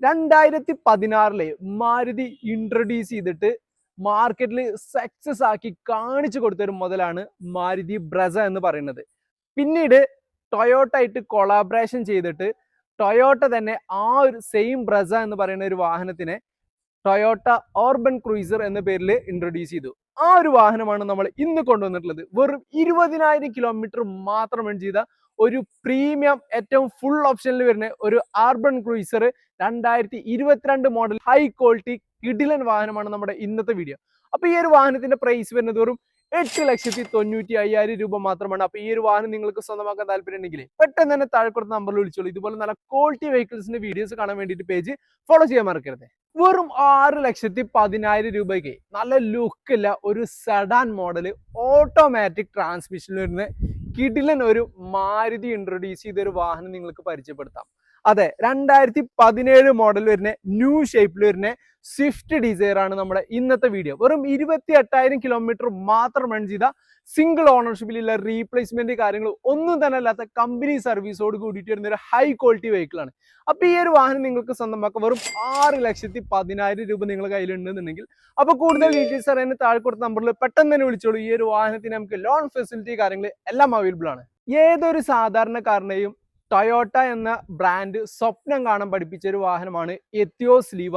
രണ്ടായിരത്തി പതിനാറിൽ മാരുതി ഇൻട്രൊഡ്യൂസ് ചെയ്തിട്ട് മാർക്കറ്റിൽ സക്സസ് ആക്കി കാണിച്ചു കൊടുത്തൊരു മുതലാണ് മാരുതി ബ്രസ എന്ന് പറയുന്നത്. പിന്നീട് ടൊയോട്ട ആയിട്ട് കൊളാബറേഷൻ ചെയ്തിട്ട് ടൊയോട്ട തന്നെ ആ ഒരു സെയിം ബ്രസ എന്ന് പറയുന്ന ഒരു വാഹനത്തിനെ ടൊയോട്ട ഓർബൻ ക്രൂയിസർ എന്ന പേരിൽ ഇൻട്രൊഡ്യൂസ് ചെയ്തു. ആ ഒരു വാഹനമാണ് നമ്മൾ ഇന്ന് കൊണ്ടുവന്നിട്ടുള്ളത്. വെറും ഇരുപതിനായിരം കിലോമീറ്റർ മാത്രം ചെയ്ത ഒരു പ്രീമിയം ഏറ്റവും ഫുൾ ഓപ്ഷനിൽ വരുന്ന ഒരു ആർബൺ ക്രൂയിസർ രണ്ടായിരത്തി ഇരുപത്തിരണ്ട് മോഡൽ ഹൈ ക്വാളിറ്റി കിഡിലൻ വാഹനമാണ് നമ്മുടെ ഇന്നത്തെ വീഡിയോ അപ്പൊ ഈ ഒരു വാഹനത്തിന്റെ പ്രൈസ് വരുന്നത് വെറും എട്ട് ലക്ഷത്തി തൊണ്ണൂറ്റി അയ്യായിരം രൂപ മാത്രമാണ്. അപ്പൊ ഈ ഒരു വാഹനം നിങ്ങൾക്ക് സ്വന്തമാക്കാൻ താല്പര്യം ഉണ്ടെങ്കിൽ പെട്ടെന്ന് തന്നെ താഴെ നമ്പറിൽ വിളിച്ചോളൂ. ഇതുപോലെ നല്ല ക്വാളിറ്റി വെഹിക്കിൾസിന്റെ വീഡിയോസ് കാണാൻ വേണ്ടിയിട്ട് പേജ് ഫോളോ ചെയ്യാൻ മറക്കരുത്. വെറും ആറ് ലക്ഷത്തി പതിനായിരം രൂപയ്ക്ക് നല്ല ലുക്കില്ല ഒരു സെഡാൻ മോഡൽ ഓട്ടോമാറ്റിക് ട്രാൻസ്മിഷനിൽ വരുന്ന കിടിലൻ ഒരു മാരുതി ഇൻട്രൊഡ്യൂസ് ചെയ്ത ഒരു വാഹനം നിങ്ങൾക്ക് പരിചയപ്പെടുത്താം. അതെ രണ്ടായിരത്തി പതിനേഴ് മോഡൽ വരുന്ന ന്യൂ ഷേപ്പിൽ വരുന്ന സ്വിഫ്റ്റ് ഡിസൈർ ആണ് നമ്മുടെ ഇന്നത്തെ വീഡിയോ വെറും ഇരുപത്തി എട്ടായിരം കിലോമീറ്റർ മാത്രം റൺ ചെയ്ത സിംഗിൾ ഓണർഷിപ്പിലുള്ള റീപ്ലേസ്മെന്റ് കാര്യങ്ങൾ ഒന്നും തന്നെ അല്ലാത്ത കമ്പനി സർവീസോട് കൂടിയിട്ട് വരുന്ന ഒരു ഹൈ ക്വാളിറ്റി വെഹിക്കിൾ ആണ്. അപ്പൊ ഈ ഒരു വാഹനം നിങ്ങൾക്ക് സ്വന്തമാക്കാം. വെറും ആറ് ലക്ഷത്തി പതിനായിരം രൂപ നിങ്ങളുടെ കയ്യിലുണ്ടെന്നുണ്ടെങ്കിൽ അപ്പൊ കൂടുതൽ ഡീറ്റെയിൽസ് അറിയാൻ താഴെ കൊടുത്ത നമ്പറിൽ പെട്ടെന്ന് തന്നെ വിളിച്ചോളൂ. ഈ ഒരു വാഹനത്തിന് നമുക്ക് ലോൺ ഫെസിലിറ്റി കാര്യങ്ങൾ എല്ലാം അവൈലബിൾ ആണ്. ഏതൊരു സാധാരണക്കാരനെയും ടൊയോട്ട എന്ന ബ്രാൻഡ് സ്വപ്നം കാണാൻ പഠിപ്പിച്ച ഒരു വാഹനമാണ് എത്തിയോസ് ലീവ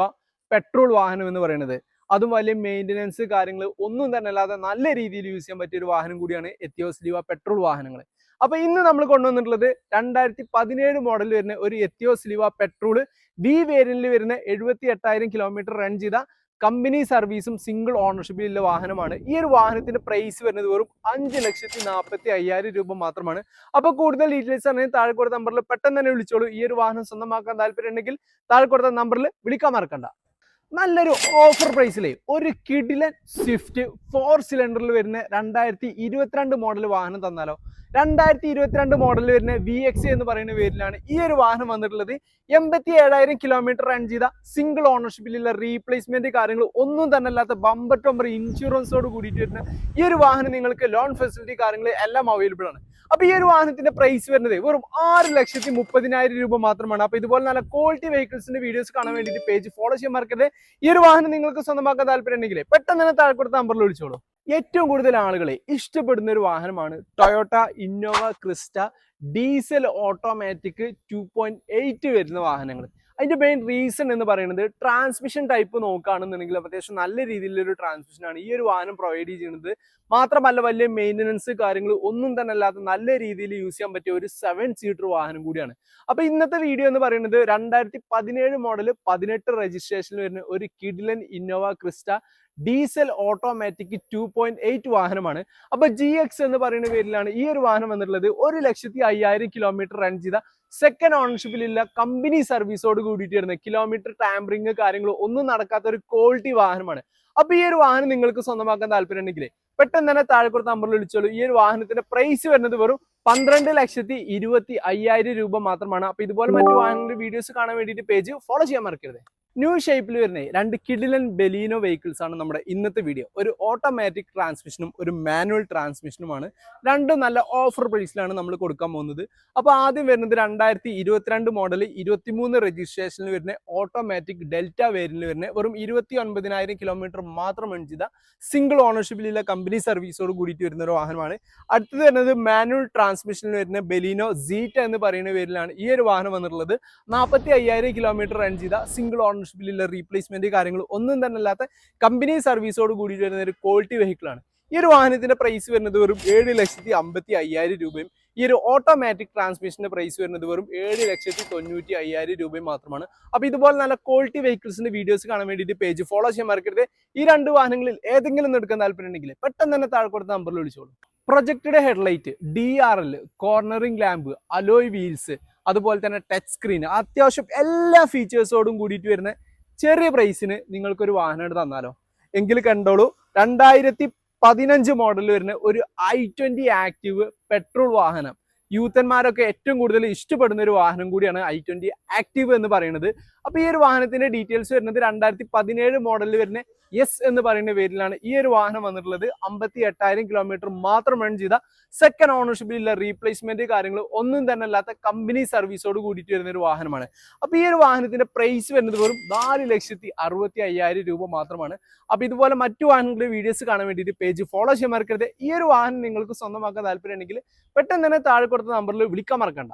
പെട്രോൾ വാഹനം എന്ന് പറയുന്നത്. അതും വലിയ മെയിന്റനൻസ് കാര്യങ്ങൾ ഒന്നും തന്നെ അല്ലാതെ നല്ല രീതിയിൽ യൂസ് ചെയ്യാൻ പറ്റിയ ഒരു വാഹനം കൂടിയാണ് എത്തിയോസ് ലീവ പെട്രോൾ വാഹനങ്ങൾ അപ്പൊ ഇന്ന് നമ്മൾ കൊണ്ടുവന്നിട്ടുള്ളത് രണ്ടായിരത്തി പതിനേഴ് മോഡൽ വരുന്ന ഒരു എത്തിയോസ് ലീവ പെട്രോൾ വി വേരിയന്റിൽ വരുന്ന എഴുപത്തി എട്ടായിരം കിലോമീറ്റർ റൺ ചെയ്ത കമ്പനി സർവീസും സിംഗിൾ ഓണർഷിപ്പിലുള്ള വാഹനമാണ്. ഈ ഒരു വാഹനത്തിന്റെ പ്രൈസ് വരുന്നത് വെറും അഞ്ച് ലക്ഷത്തി നാൽപ്പത്തി അയ്യായിരം രൂപ മാത്രമാണ്. അപ്പൊ കൂടുതൽ ഡീറ്റെയിൽസ് അറിയാൻ താഴെ കൊടുത്ത നമ്പറിൽ പെട്ടെന്ന് തന്നെ വിളിച്ചോളൂ. ഈ ഒരു വാഹനം സ്വന്തമാക്കാൻ താല്പര്യം ഉണ്ടെങ്കിൽ താഴെ കൊടുത്ത നമ്പറിൽ വിളിക്കാൻ മറക്കണ്ട. നല്ലൊരു ഓഫർ പ്രൈസിൽ ഒരു കിഡിലൻ സ്വിഫ്റ്റ് ഫോർ സിലിണ്ടറിൽ വരുന്ന രണ്ടായിരത്തി ഇരുപത്തിരണ്ട് മോഡൽ വാഹനം തന്നാലോ? രണ്ടായിരത്തി ഇരുപത്തിരണ്ട് മോഡൽ വരുന്ന വി എക്സ് എന്ന് പറയുന്ന പേരിലാണ് ഈ ഒരു വാഹനം വന്നിട്ടുള്ളത്. എൺപത്തി ഏഴായിരം കിലോമീറ്റർ റൺ ചെയ്ത സിംഗിൾ ഓണർഷിപ്പിലുള്ള റീപ്ലേസ്മെന്റ് കാര്യങ്ങൾ ഒന്നും തന്നെ അല്ലാത്ത ബമ്പർ ടംബർ ഇൻഷുറൻസോട് കൂടിയിട്ട് വരുന്ന ഈ ഒരു വാഹനം നിങ്ങൾക്ക് ലോൺ ഫെസിലിറ്റി കാര്യങ്ങൾ എല്ലാം അവൈലബിൾ ആണ്. അപ്പൊ ഈ ഒരു വാഹനത്തിന്റെ പ്രൈസ് വരുന്നത് വെറും ആറ് ലക്ഷത്തി മുപ്പതിനായിരം രൂപ മാത്രമാണ്. അപ്പൊ ഇതുപോലെ നല്ല ക്വാളിറ്റി വെഹിക്കിൾസിന്റെ വീഡിയോസ് കാണാൻ വേണ്ടി പേജ് ഫോളോ ചെയ്യാൻ മറക്കരുത്. ഈ ഒരു വാഹനം നിങ്ങൾക്ക് സ്വന്തമാക്കാൻ താല്പര്യം ഉണ്ടെങ്കിൽ പെട്ടെന്ന് തന്നെ താഴെ കൊടുത്ത നമ്പറിൽ വിളിച്ചോളൂ. ഏറ്റവും കൂടുതൽ ആളുകളെ ഇഷ്ടപ്പെടുന്ന ഒരു വാഹനമാണ് Toyota Innova Crysta diesel automatic two point eight വരുന്ന വാഹനങ്ങൾ. അതിന്റെ മെയിൻ റീസൺ എന്ന് പറയുന്നത് ട്രാൻസ്മിഷൻ ടൈപ്പ് നോക്കുകയാണെന്നുണ്ടെങ്കിൽ അത്യാവശ്യം നല്ല രീതിയിലൊരു ട്രാൻസ്മിഷൻ ആണ്. ഈ ഒരു വാഹനം പ്രൊവൈഡ് ചെയ്യുന്നത് മാത്രമല്ല വലിയ മെയിന്റനൻസ് കാര്യങ്ങൾ ഒന്നും തന്നെ അല്ലാത്ത നല്ല രീതിയിൽ യൂസ് ചെയ്യാൻ പറ്റിയ ഒരു സെവൻ സീറ്റർ വാഹനം കൂടിയാണ്. അപ്പൊ ഇന്നത്തെ വീഡിയോ എന്ന് പറയുന്നത് രണ്ടായിരത്തി പതിനേഴ് മോഡൽ പതിനെട്ട് രജിസ്ട്രേഷനിൽ വരുന്ന ഒരു കിഡിലൻ Innova Crysta diesel automatic two point eight വാഹനമാണ്. അപ്പൊ ജി എക്സ് എന്ന് പറയുന്ന പേരിലാണ് ഈ ഒരു വാഹനം വന്നിട്ടുള്ളത്. ഒരു ലക്ഷത്തി അയ്യായിരം കിലോമീറ്റർ റൺ ചെയ്ത സെക്കൻഡ് ഓണർഷിപ്പിലുള്ള കമ്പനി സർവീസോട് കൂടിയിട്ട് വരുന്ന കിലോമീറ്റർ ടാമ്പറിങ് കാര്യങ്ങൾ ഒന്നും നടക്കാത്ത ഒരു ക്വാളിറ്റി വാഹനമാണ്. അപ്പൊ ഈ ഒരു വാഹനം നിങ്ങൾക്ക് സ്വന്തമാക്കാൻ താല്പര്യം ഉണ്ടെങ്കിൽ പെട്ടെന്ന് തന്നെ താഴെ കൊടുത്ത നമ്പറിൽ വിളിച്ചോളൂ. ഈ ഒരു വാഹനത്തിന്റെ പ്രൈസ് വരുന്നത് വെറും പന്ത്രണ്ട് ലക്ഷത്തി ഇരുപത്തി അയ്യായിരം രൂപ മാത്രമാണ്. അപ്പൊ ഇതുപോലെ മറ്റു വാഹനങ്ങളുടെ വീഡിയോസ് കാണാൻ വേണ്ടിയിട്ട് പേജ് ഫോളോ ചെയ്യാൻ മറക്കരുത്. ന്യൂ ഷേപ്പിൽ വരുന്ന രണ്ട് കിഡിലൻ ബെലീനോ വെഹിക്കിൾസ് ആണ് നമ്മുടെ ഇന്നത്തെ വീഡിയോ ഒരു ഓട്ടോമാറ്റിക് ട്രാൻസ്മിഷനും ഒരു മാനുവൽ ട്രാൻസ്മിഷനുമാണ് രണ്ടും നല്ല ഓഫർ പ്രൈസിലാണ് നമ്മൾ കൊടുക്കാൻ പോകുന്നത്. അപ്പോൾ ആദ്യം വരുന്നത് രണ്ടായിരത്തി ഇരുപത്തിരണ്ട് മോഡൽ ഇരുപത്തിമൂന്ന് രജിസ്ട്രേഷനിൽ വരുന്ന ഓട്ടോമാറ്റിക് ഡെൽറ്റ വേരിയന്റിൽ വരുന്ന വെറും ഇരുപത്തി ഒൻപതിനായിരം കിലോമീറ്റർ മാത്രം എൺ ചെയ്ത സിംഗിൾ ഓണർഷിപ്പിലുള്ള കമ്പനി സർവീസോട് കൂടിയിട്ട് വരുന്ന ഒരു വാഹനമാണ്. അടുത്തത് വരുന്നത് മാനുവൽ ട്രാൻസ്മിഷനിൽ വരുന്ന ബെലീനോ സീറ്റ എന്ന് പറയുന്ന പേരിലാണ് ഈ ഒരു വാഹനം വന്നിട്ടുള്ളത്. നാൽപ്പത്തി കിലോമീറ്റർ റൺ ചെയ്ത സിംഗിൾ ഓണർഷിപ്പിലുള്ള റീപ്ലേസ്മെന്റ് കാര്യങ്ങൾ ഒന്നും തന്നെ അല്ലാത്ത കമ്പനി സർവീസോട് കൂടി വരുന്ന ഒരു ക്വാളിറ്റി വെഹിക്കിൾ ആണ്. ഈ ഒരു വാഹനത്തിന്റെ പ്രൈസ് വരുന്നത് വെറും ഏഴ് ലക്ഷത്തി അമ്പത്തി അയ്യായിരം രൂപയും ഈ ഒരു ഓട്ടോമാറ്റിക് ട്രാൻസ്മിഷന്റെ പ്രൈസ് വരുന്നത് വെറും ഏഴ് ലക്ഷത്തി തൊണ്ണൂറ്റി അയ്യായിരം രൂപയും മാത്രമാണ്. അപ്പൊ ഇതുപോലെ നല്ല ക്വാളിറ്റി വെഹിക്കിൾസിന്റെ വീഡിയോസ് കാണാൻ വേണ്ടിയിട്ട് പേജ് ഫോളോ ചെയ്യാൻ മറക്കരുത്. ഈ രണ്ട് വാഹനങ്ങളിൽ ഏതെങ്കിലും ഒന്ന് എടുക്കാൻ താല്പര്യം ഉണ്ടെങ്കിൽ പെട്ടെന്ന് തന്നെ താഴെ കൊടുത്ത നമ്പറിൽ വിളിച്ചോളൂ. Projected headlight D R L cornering lamp alloy wheels അതുപോലെ തന്നെ ടച്ച് സ്ക്രീൻ അത്യാവശ്യം എല്ലാ ഫീച്ചേഴ്സോടും കൂടിയിട്ട് വരുന്ന ചെറിയ പ്രൈസിന് നിങ്ങൾക്കൊരു വാഹനം എടുത്ത് തന്നാലോ? എങ്കിൽ കണ്ടോളൂ. രണ്ടായിരത്തി പതിനഞ്ച് മോഡൽ വരുന്ന ഒരു ഐ ട്വന്റി ആക്റ്റീവ് പെട്രോൾ വാഹനം. യൂത്തന്മാരൊക്കെ ഏറ്റവും കൂടുതൽ ഇഷ്ടപ്പെടുന്ന ഒരു വാഹനം കൂടിയാണ് ഐ ട്വന്റി ആക്റ്റീവ് എന്ന് പറയുന്നത്. അപ്പൊ ഈ ഒരു വാഹനത്തിന്റെ ഡീറ്റെയിൽസ് വരുന്നത് രണ്ടായിരത്തി പതിനേഴ് മോഡലിൽ വരുന്ന എസ് എന്ന് പറയുന്ന പേരിലാണ് ഈ ഒരു വാഹനം വന്നിട്ടുള്ളത്. അമ്പത്തി എട്ടായിരം കിലോമീറ്റർ മാത്രം റൺ ചെയ്ത സെക്കൻഡ് ഓണർഷിപ്പിലുള്ള റീപ്ലേസ്മെന്റ് കാര്യങ്ങൾ ഒന്നും തന്നെ അല്ലാത്ത കമ്പനി സർവീസോട് കൂടിയിട്ട് വരുന്ന ഒരു വാഹനമാണ്. അപ്പൊ ഈ ഒരു വാഹനത്തിന്റെ പ്രൈസ് വരുന്നത് വെറും നാല് ലക്ഷത്തി അറുപത്തി അയ്യായിരം രൂപ മാത്രമാണ്. അപ്പൊ ഇതുപോലെ മറ്റു വാഹനങ്ങളുടെ വീഡിയോസ് കാണാൻ വേണ്ടിയിട്ട് പേജ് ഫോളോ ചെയ്യാൻ മറക്കരുത്. ഈ ഒരു വാഹനം നിങ്ങൾക്ക് സ്വന്തമാക്കാൻ താല്പര്യം ഉണ്ടെങ്കിൽ പെട്ടെന്ന് തന്നെ താഴെ കൊടുത്ത നമ്പറിൽ വിളിക്കാൻ മറക്കണ്ട.